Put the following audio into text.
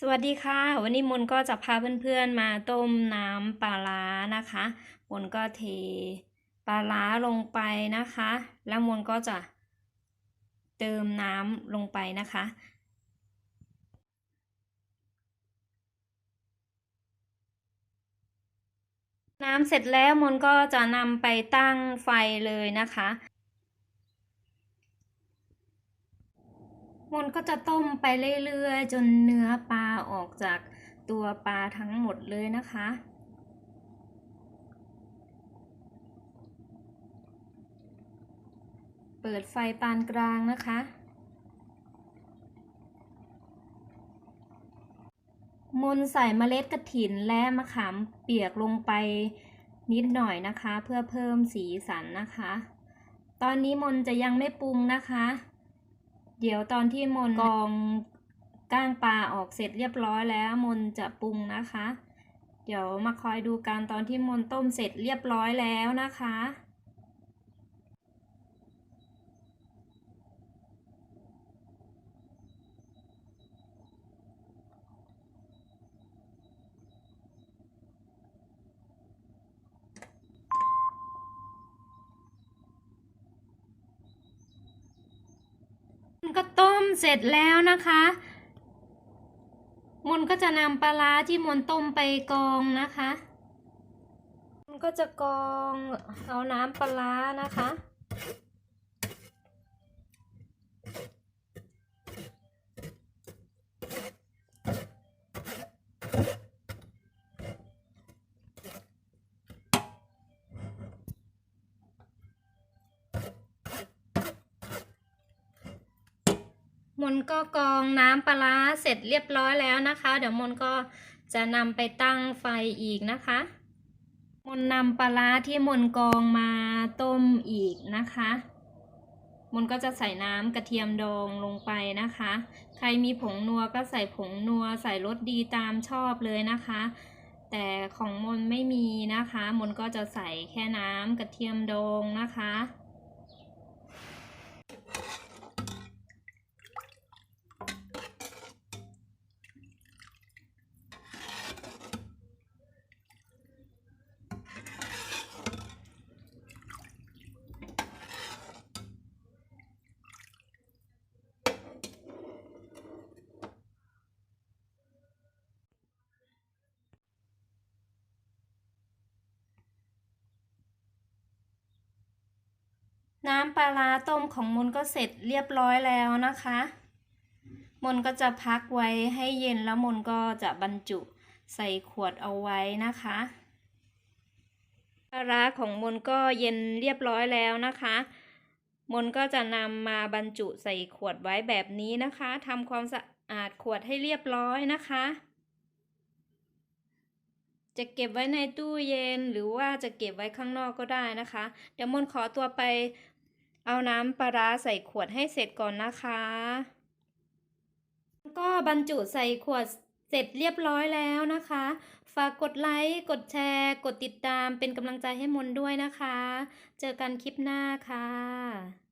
สวัสดีค่ะ วันนี้มนก็จะพาเพื่อนๆมาต้มน้ำปลาร้านะคะมนก็เทปลาร้าลงไปนะคะ แล้วมนก็จะเติมน้ำลงไปนะคะ น้ำเสร็จแล้วมนก็จะนำไปตั้งไฟเลยนะคะ มนก็จะต้มไปเรื่อยๆ จนเนื้อปลาออกจากตัวปลาทั้งหมดเลยนะคะ เปิดไฟปานกลางนะคะ มนใส่เมล็ดกระถินและมะขามเปียกลงไปนิดหน่อยนะคะ เพื่อเพิ่มสีสันนะคะ ตอนนี้มนจะยังไม่ปรุงนะคะ เดี๋ยวตอนที่มนกองก้างปลาออกเสร็จเรียบร้อยแล้วมนจะปรุงนะคะ เดี๋ยวมาคอยดูกันตอนที่มนต้มเสร็จเรียบร้อยแล้วนะคะ มันก็ต้ม เสร็จแล้วนะคะ มนก็จะนำปลาร้าที่มนต้มไปกรองนะคะ มนก็จะกรองเอาน้ำปลาร้านะคะ มนก็กองน้ำปลาเสร็จเรียบร้อยแล้วนะคะ เดี๋ยวมนก็จะนำไปตั้งไฟอีกนะคะ มนนำปลาที่มนกองมาต้มอีกนะคะ มนก็จะใส่น้ำกระเทียมดองลงไปนะคะ ใครมีผงนัวก็ใส่ผงนัวใส่รสดีตามชอบเลยนะคะ แต่ของมนไม่มีนะคะ มนก็จะใส่แค่น้ำกระเทียมดองนะคะ น้ำปลาร้าต้มของมนก็เสร็จเรียบร้อยแล้วนะคะ มนก็จะพักไว้ให้เย็นแล้วมนก็จะบรรจุใส่ขวดเอาไว้นะคะปลาร้าของมนก็เย็นเรียบร้อยแล้วนะคะ มนก็จะนำมาบรรจุใส่ขวดไว้แบบนี้นะคะทำความสะอาดขวดให้เรียบร้อยนะคะ จะเก็บไว้ในตู้เย็นหรือว่าจะเก็บไว้ข้างนอกก็ได้นะคะ เดี๋ยวมนขอตัวไป เอาน้ำปลาร้าใส่ขวดให้เสร็จก่อนนะคะ ก็บรรจุใส่ขวดเสร็จเรียบร้อยแล้วนะคะ ฝากกดไลค์ กดแชร์ กดติดตามเป็นกำลังใจให้มนด้วยนะคะ เจอกันคลิปหน้าค่ะ